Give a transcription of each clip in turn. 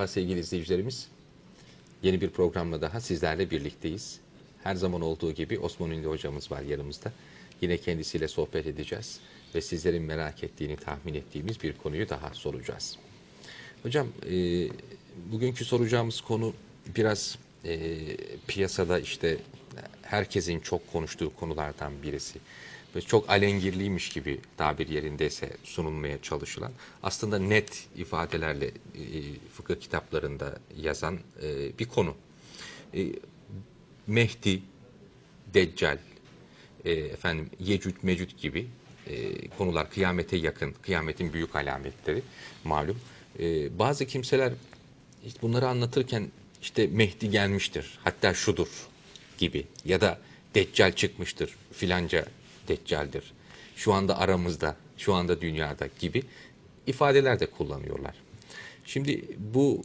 Merhaba sevgili izleyicilerimiz. Yeni bir programla daha sizlerle birlikteyiz. Her zaman olduğu gibi Osman Ünlü hocamız var yanımızda. Yine kendisiyle sohbet edeceğiz ve sizlerin merak ettiğini tahmin ettiğimiz bir konuyu daha soracağız. Hocam e, bugünkü soracağımız konu biraz e, piyasada işte herkesin çok konuştuğu konulardan birisi. Ve çok alengirliymiş gibi tabir yerindeyse sunulmaya çalışılan aslında net ifadelerle e, fıkıh kitaplarında yazan e, bir konu. E, Mehdi, Deccal, e, efendim Yecüc Mecüc gibi e, konular kıyamete yakın, kıyametin büyük alametleri malum. E, bazı kimseler işte bunları anlatırken işte Mehdi gelmiştir, hatta şudur gibi ya da Deccal çıkmıştır, filanca Deccal'dir. Şu anda aramızda, şu anda dünyada gibi ifadeler de kullanıyorlar. Şimdi bu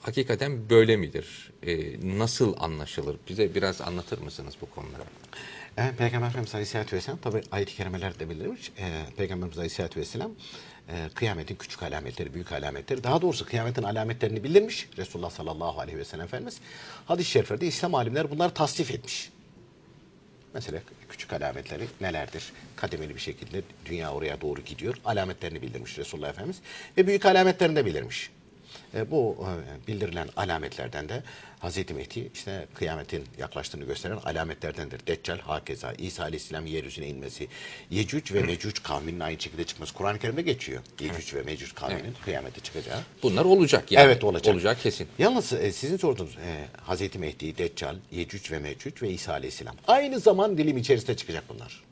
hakikaten böyle midir? E, nasıl anlaşılır? Bize biraz anlatır mısınız bu konuları? Evet, Peygamber Efendimiz Aleyhisselatü Vesselam tabi ayet-i kerimelerde bildirmiş. E, Peygamberimiz Aleyhisselatü Vesselam e, kıyametin küçük alametleri, büyük alametleri, daha doğrusu kıyametin alametlerini bildirmiş. Resulullah sallallahu aleyhi ve sellem Efendimiz. Hadis-i şeriflerde İslam alimler bunları tasnif etmiş. Mesela küçük alametleri nelerdir? Kademeli bir şekilde dünya oraya doğru gidiyor. Alametlerini bildirmiş Resulullah Efendimiz. Ve büyük alametlerini de bildirmiş. E, bu e, bildirilen alametlerden de Hz. Mehdi işte kıyametin yaklaştığını gösteren alametlerdendir. Deccal hakeza, İsa Aleyhisselam yeryüzüne inmesi, Yecüc ve Mecüc kavminin aynı şekilde çıkması. Kur'an-ı Kerim'de geçiyor. Yecüc ve Mecüc kavminin kıyamete çıkacağı. Bunlar olacak yani. Evet olacak. Olacak kesin. Yalnız e, sizin sorduğunuz e, Hz. Mehdi, Deccal, Yecüc ve Mecüc ve İsa Aleyhisselam. Aynı zaman dilim içerisinde çıkacak bunlar.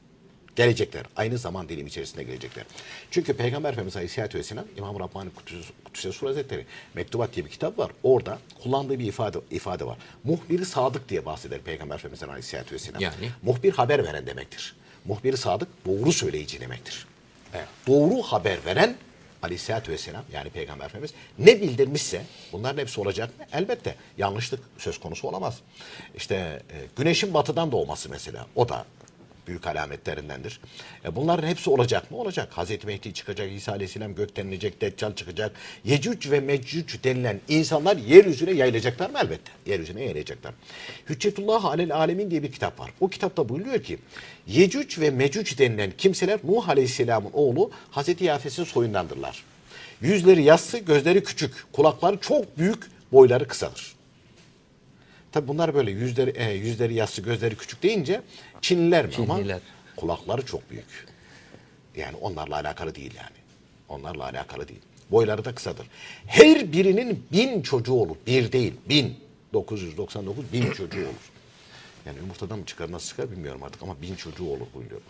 Gelecekler. Aynı zaman dilim içerisinde gelecekler. Çünkü Peygamber Efendimiz Aleyhisselatü Vesselam İmam Rabbani Kudüs, Kudüs'e Sur Hazretleri Mektubat diye bir kitap var. Orada kullandığı bir ifade ifade var. Muhbiri sadık diye bahseder Peygamber Efendimiz Aleyhisselatü Vesselam. Yani? Muhbir haber veren demektir. Muhbiri sadık doğru söyleyici demektir. Doğru haber veren Aleyhisselatü Vesselam yani Peygamber Efendimiz ne bildirmişse bunların hepsi olacak mı? Elbette yanlışlık söz konusu olamaz. İşte e, güneşin batıdan doğması mesela o da büyük alametlerindendir. E bunların hepsi olacak mı? Olacak. Hazreti Mehdi çıkacak, İsa Aleyhisselam gökten inecek, Deccal çıkacak. Yecüc ve Mecüc denilen insanlar yeryüzüne yayılacaklar mı? Elbette. Yeryüzüne yayılacaklar. Hüccetullah Alel Alemin diye bir kitap var. O kitapta buyuruyor ki Yecüc ve Mecüc denilen kimseler Nuh Aleyhisselam'ın oğlu Hazreti Yafes'in soyundandırlar. Yüzleri yassı, gözleri küçük, kulakları çok büyük, boyları kısadır. Tabi bunlar böyle yüzleri e, yüzleri yassı, gözleri küçük deyince Çinliler mi ama Çinliler. kulakları çok büyük. Yani onlarla alakalı değil yani. Onlarla alakalı değil. Boyları da kısadır. Her birinin bin çocuğu olur. Bir değil, bin. 999 bin çocuğu olur. Yani yumurtadan mı çıkar nasıl çıkar bilmiyorum artık ama bin çocuğu olur buyuruyor.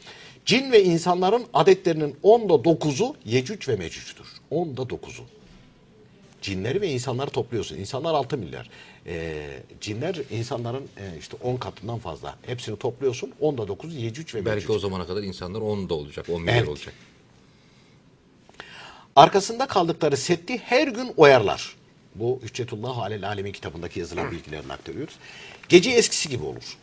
Cin ve insanların adetlerinin onda dokuzu Yecüc ve Mecüc'tür. Onda dokuzu cinleri ve insanları topluyorsun. İnsanlar 6 milyar. Ee, cinler insanların e, işte 10 katından fazla. Hepsini topluyorsun. 10'da 9 Yecüc ve Mecüc. Belki o zamana kadar insanlar 10 da olacak, 10 milyar Evet. olacak. Arkasında kaldıkları setti her gün oyarlar. Bu Hüccetullah Alel Alemin kitabındaki yazılan bilgilerini aktarıyoruz. Gece eskisi gibi olur.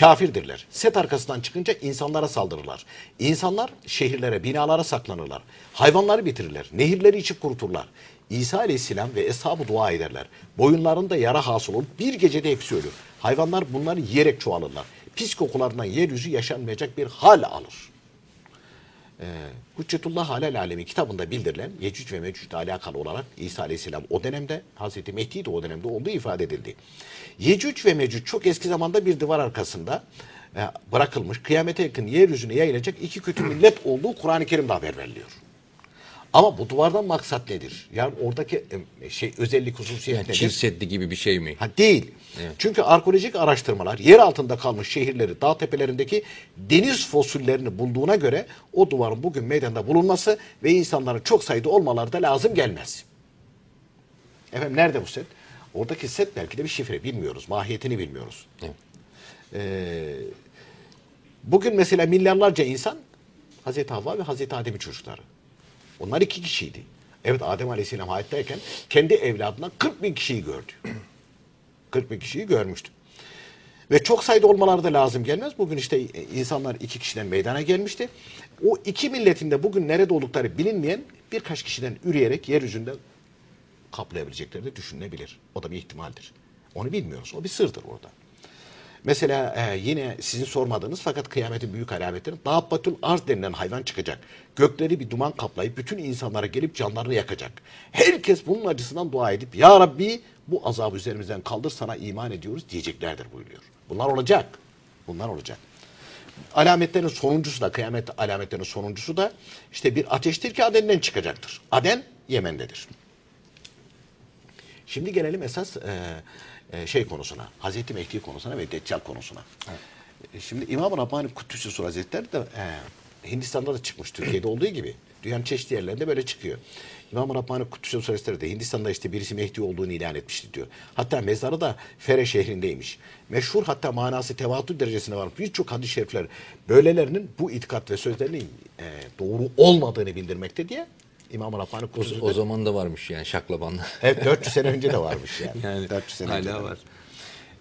Kafirdirler. Set arkasından çıkınca insanlara saldırırlar. İnsanlar şehirlere, binalara saklanırlar. Hayvanları bitirirler. Nehirleri içip kuruturlar. İsa Aleyhisselam ve eshabı dua ederler. Boyunlarında yara hasıl olup bir gecede hepsi ölür. Hayvanlar bunları yiyerek çoğalırlar. Pis kokularından yeryüzü yaşanmayacak bir hal alır. Ee, Hüccetullah Alel Alemi kitabında bildirilen Yecüc ve Mecüc ile alakalı olarak İsa Aleyhisselam o dönemde, Hazreti Mehdi de o dönemde olduğu ifade edildi. Yecüc ve Mecüc çok eski zamanda bir duvar arkasında e, bırakılmış, kıyamete yakın yeryüzüne yayılacak iki kötü millet olduğu Kur'an-ı Kerim'de haber veriliyor. Ama bu duvardan maksat nedir? Yani oradaki şey özellik hususiyet Yani nedir? Çin Seddi gibi bir şey mi? Ha değil. Çünkü arkeolojik araştırmalar yer altında kalmış şehirleri, dağ tepelerindeki deniz fosillerini bulduğuna göre o duvarın bugün meydanda bulunması ve insanların çok sayıda olmaları da lazım gelmez. Efendim nerede bu set? Oradaki set belki de bir şifre bilmiyoruz. Mahiyetini bilmiyoruz. Evet. Ee, bugün mesela milyarlarca insan Hazreti Havva ve Hazreti Adem'in çocukları. Onlar iki kişiydi. Evet Adem Aleyhisselam hayattayken kendi evladından 40 bin kişiyi gördü. 40 bin kişiyi görmüştü. Ve çok sayıda olmaları da lazım gelmez. Bugün işte insanlar iki kişiden meydana gelmişti. O iki milletin de bugün nerede oldukları bilinmeyen birkaç kişiden üreyerek yeryüzünde kaplayabilecekleri de düşünülebilir. O da bir ihtimaldir. Onu bilmiyoruz. O bir sırdır orada. Mesela e, yine sizin sormadığınız fakat kıyametin büyük alametleri Dağbatül Arz denilen hayvan çıkacak. Gökleri bir duman kaplayıp bütün insanlara gelip canlarını yakacak. Herkes bunun acısından dua edip Ya Rabbi bu azabı üzerimizden kaldır sana iman ediyoruz diyeceklerdir buyuruyor. Bunlar olacak. Bunlar olacak. Alametlerin sonuncusu da kıyamet alametlerinin sonuncusu da işte bir ateştir ki Aden'den çıkacaktır. Aden Yemen'dedir. Şimdi gelelim esas e, e, şey konusuna. Hazreti Mehdi konusuna ve Deccal konusuna. E, Şimdi İmam-ı Rabbani Kuddüs'ü Sur Hazretleri de e, Hindistan'da da çıkmış Türkiye'de olduğu gibi. Dünyanın çeşitli yerlerinde böyle çıkıyor. İmam-ı Rabbani Kuddüs'ü Sur Hazretleri de Hindistan'da işte birisi Mehdi olduğunu ilan etmişti diyor. Hatta mezarı da Fere şehrindeymiş. Meşhur hatta manası tevatür derecesine var. Birçok hadis-i şerifler böylelerinin bu itikat ve sözlerinin e, doğru olmadığını bildirmekte diye İmam-ı Rabbani O, o zaman da varmış yani şaklabanlar. Evet 400 sene önce de varmış yani. Yani 400 sene hala önce de var.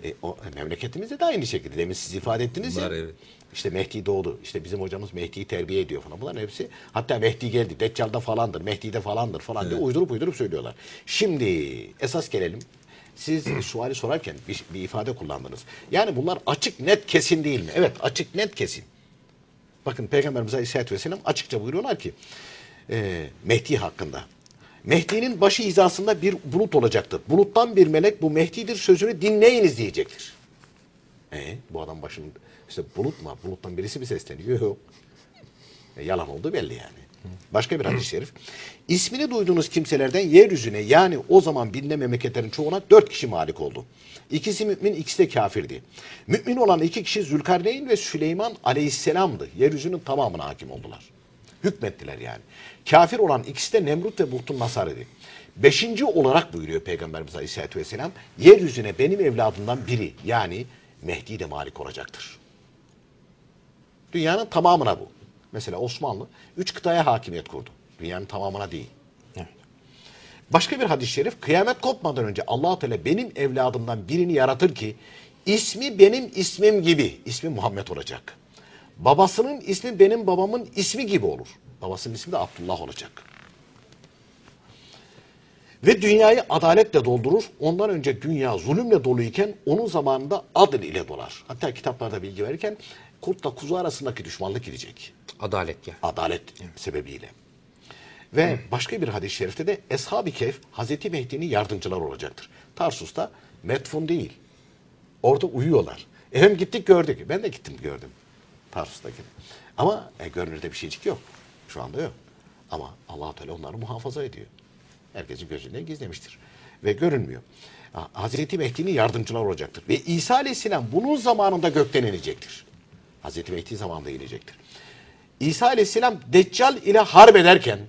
E, o, memleketimizde de aynı şekilde. Demin siz ifade ettiniz Var, ya. evet. İşte Mehdi doğdu. İşte bizim hocamız Mehdi'yi terbiye ediyor falan. Bunların hepsi hatta Mehdi geldi. Deccal'da falandır. Mehdi'de falandır falan diye uydurup uydurup söylüyorlar. Şimdi esas gelelim. Siz suali sorarken bir, bir ifade kullandınız. Yani bunlar açık net kesin değil mi? Evet açık net kesin. Bakın Peygamberimiz Aleyhisselatü Vesselam açıkça buyuruyorlar ki e, Mehdi hakkında. Mehdi'nin başı hizasında bir bulut olacaktır. Buluttan bir melek bu Mehdi'dir sözünü dinleyiniz diyecektir. E, bu adam başının işte bulut mu? Buluttan birisi mi sesleniyor? Yok. E, yalan olduğu belli yani. Başka bir hadis-i şerif. İsmini duyduğunuz kimselerden yeryüzüne yani o zaman bilinen memleketlerin çoğuna dört kişi malik oldu. İkisi mümin, ikisi de kafirdi. Mümin olan iki kişi Zülkarneyn ve Süleyman aleyhisselamdı. Yeryüzünün tamamına hakim oldular. Hükmettiler yani. Kafir olan ikisi de Nemrut ve Buhtun Nasar idi. Beşinci olarak buyuruyor Peygamberimiz Aleyhisselatü Vesselam, yeryüzüne benim evladımdan biri yani Mehdi de malik olacaktır. Dünyanın tamamına bu. Mesela Osmanlı üç kıtaya hakimiyet kurdu. Dünyanın tamamına değil. Başka bir hadis-i şerif kıyamet kopmadan önce allah Teala benim evladımdan birini yaratır ki ismi benim ismim gibi ismi Muhammed olacak. Babasının ismi benim babamın ismi gibi olur. Babasının ismi de Abdullah olacak. Ve dünyayı adaletle doldurur. Ondan önce dünya zulümle doluyken onun zamanında adil ile dolar. Hatta kitaplarda bilgi verirken kurtla kuzu arasındaki düşmanlık gidecek. Adalet yani. Adalet sebebiyle. Ve başka bir hadis-i şerifte de Eshab-ı Kehf Hazreti Mehdi'nin yardımcılar olacaktır. Tarsus'ta metfun değil. Orada uyuyorlar. E hem gittik gördük. Ben de gittim gördüm. Tarsus'taki. Ama e, görünürde bir şeycik yok. Şu anda yok. Ama allah Teala onları muhafaza ediyor. Herkesin gözünden gizlemiştir. Ve görünmüyor. Ha, Hazreti Mehdi'nin yardımcılar olacaktır. Ve İsa Aleyhisselam bunun zamanında gökten inecektir. Hazreti Mehdi zamanında inecektir. İsa Aleyhisselam Deccal ile harp ederken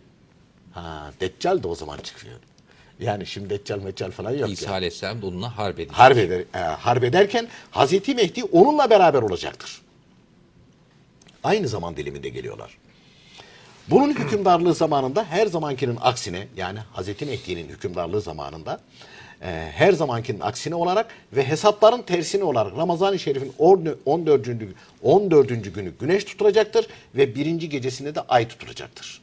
ha Deccal de o zaman çıkıyor. Yani şimdi Deccal Meccal falan yok. İsa yani. Aleyhisselam da onunla harp edecek. Harp, eder, e, harp ederken Hazreti Mehdi onunla beraber olacaktır. Aynı zaman diliminde geliyorlar. Bunun hükümdarlığı zamanında her zamankinin aksine yani Hazreti Mehdi'nin hükümdarlığı zamanında e, her zamankinin aksine olarak ve hesapların tersine olarak Ramazan-ı Şerif'in 14. 14. günü güneş tutulacaktır ve birinci gecesinde de ay tutulacaktır.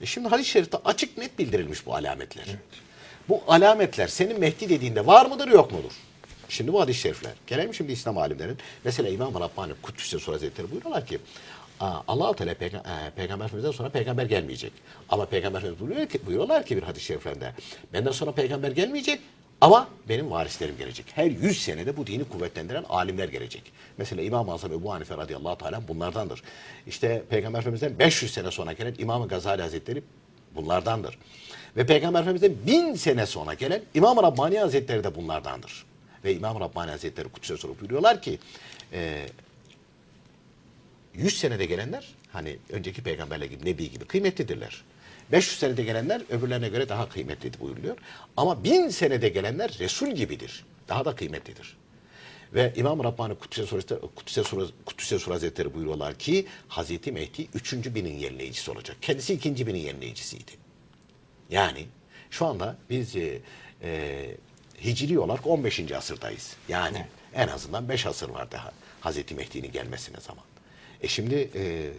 E şimdi hadis-i şerifte açık net bildirilmiş bu alametler. Bu alametler senin Mehdi dediğinde var mıdır yok mudur? Şimdi bu hadis-i şerifler. Gelelim şimdi İslam alimlerin. Mesela İmam Rabbani Kuddüs'e Sur Hazretleri buyuruyorlar ki Allah-u Teala peyga- e, Peygamber sonra peygamber gelmeyecek. Ama Peygamber Efendimiz buyuruyor ki, buyuruyorlar ki bir hadis-i şeriflerinde benden sonra peygamber gelmeyecek ama benim varislerim gelecek. Her yüz senede bu dini kuvvetlendiren alimler gelecek. Mesela İmam-ı Azam Ebu Hanife radıyallahu teala bunlardandır. İşte Peygamber Efendimiz'den 500 sene sonra gelen İmam-ı Gazali Hazretleri bunlardandır. Ve Peygamber Efendimiz'den bin sene sonra gelen İmam-ı Rabbani Hazretleri de bunlardandır. Ve İmam-ı Rabbani Hazretleri Kudüs'e sorup buyuruyorlar ki e, 100 senede gelenler hani önceki peygamberler gibi Nebi gibi kıymetlidirler. 500 senede gelenler öbürlerine göre daha kıymetlidir buyuruluyor. Ama 1000 senede gelenler Resul gibidir. Daha da kıymetlidir. Ve İmam Rabbani Kudüs'e Kudüs'e Kudüs'e Sur Hazretleri buyuruyorlar ki Hazreti Mehdi 3. binin yerleyicisi olacak. Kendisi 2. binin yerleyicisiydi. Yani şu anda biz e, e, hicri olarak 15. asırdayız. Yani en azından 5 asır var daha Hazreti Mehdi'nin gelmesine zaman. E şimdi e,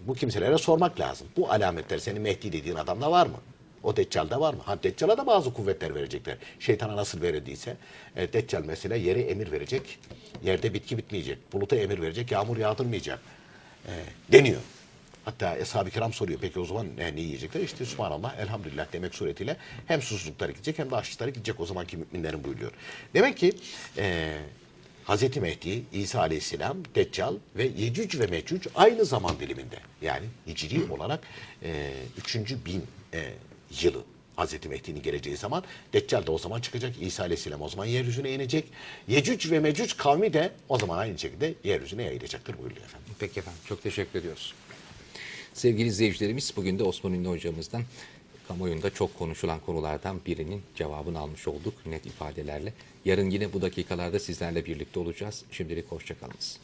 bu kimselere sormak lazım. Bu alametler senin Mehdi dediğin adamda var mı? O Deccal'da var mı? Ha Deccal'a da bazı kuvvetler verecekler. Şeytana nasıl verildiyse. E, Deccal mesela yere emir verecek. Yerde bitki bitmeyecek. Buluta emir verecek. Yağmur yağdırmayacak. E, deniyor. Hatta Eshab-ı Kiram soruyor. Peki o zaman ne, ne yiyecekler? İşte Subhanallah, elhamdülillah demek suretiyle hem susuzlukları gidecek hem de açlıkları gidecek o zamanki müminlerin buyuruyor. Demek ki e, Hz. Mehdi, İsa Aleyhisselam, Deccal ve Yecüc ve Mecüc aynı zaman diliminde. Yani hicri olarak e, 3. bin e, yılı Hz. Mehdi'nin geleceği zaman. Deccal de o zaman çıkacak. İsa Aleyhisselam o zaman yeryüzüne inecek. Yecüc ve Mecüc kavmi de o zaman aynı şekilde yeryüzüne yayılacaktır buyuruyor efendim. Peki efendim çok teşekkür ediyoruz. Sevgili izleyicilerimiz bugün de Osman Ünlü hocamızdan kamuoyunda çok konuşulan konulardan birinin cevabını almış olduk net ifadelerle. Yarın yine bu dakikalarda sizlerle birlikte olacağız. Şimdilik hoşçakalınız.